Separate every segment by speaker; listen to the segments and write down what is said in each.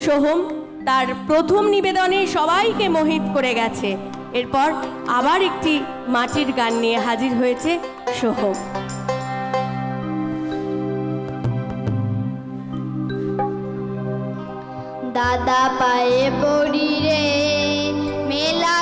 Speaker 1: সোহম তার প্রথম নিবেদনে সবাইকে মোহিত করে গেছে। এরপর আবার একটি মাটির গান নিয়ে হাজির হয়েছে সোহম।
Speaker 2: দাদা পায়ে পড়ি রে, মেলা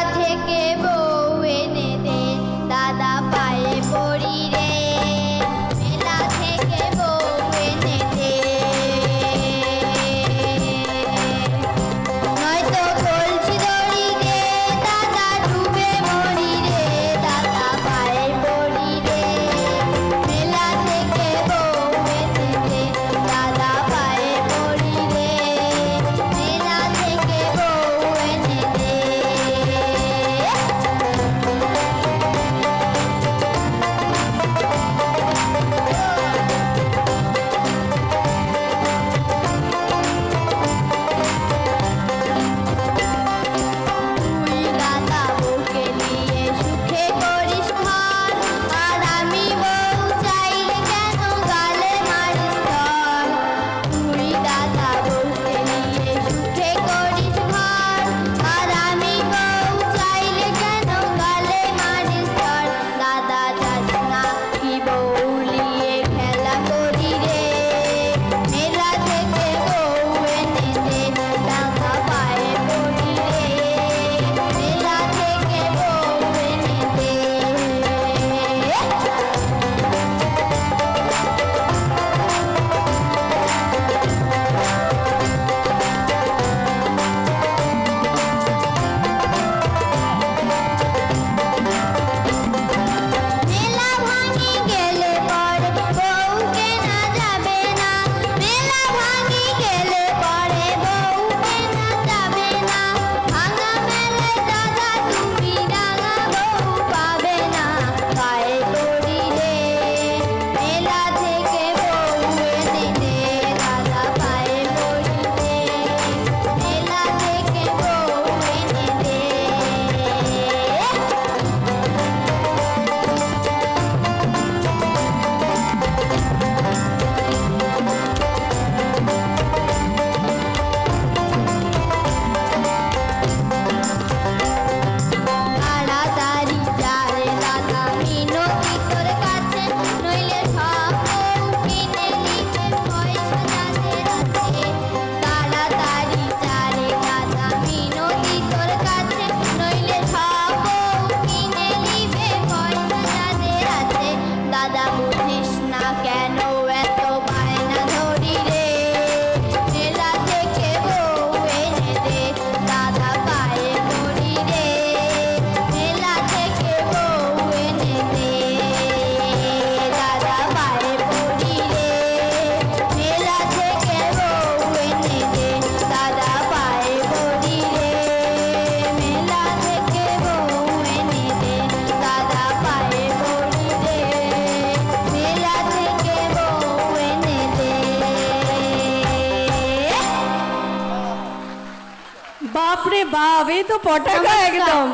Speaker 1: বাপরে বাপ এই তো পটাকা একদম।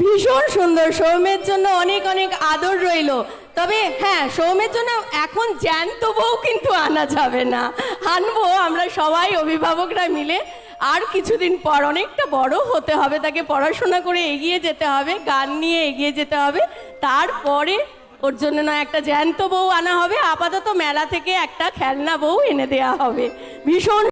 Speaker 1: ভীষণ সুন্দর সৌমের জন্য অনেক অনেক আদর রইল। তবে হ্যাঁ সৌমের জন্য এখন জ্যান্ত বউ কিন্তু আনা যাবে না। আনব আমরা সবাই অভিভাবকরা মিলে। আর কিছুদিন পর অনেকটা বড় হতে হবে তাকে পড়াশোনা করে এগিয়ে যেতে হবে গান নিয়ে এগিয়ে যেতে হবে। তারপরে ওর জন্য না একটা জ্যান্ত বউ আনা হবে। আপাতত মেলা থেকে একটা খেলনা বউ এনে দেয়া হবে। ভীষণ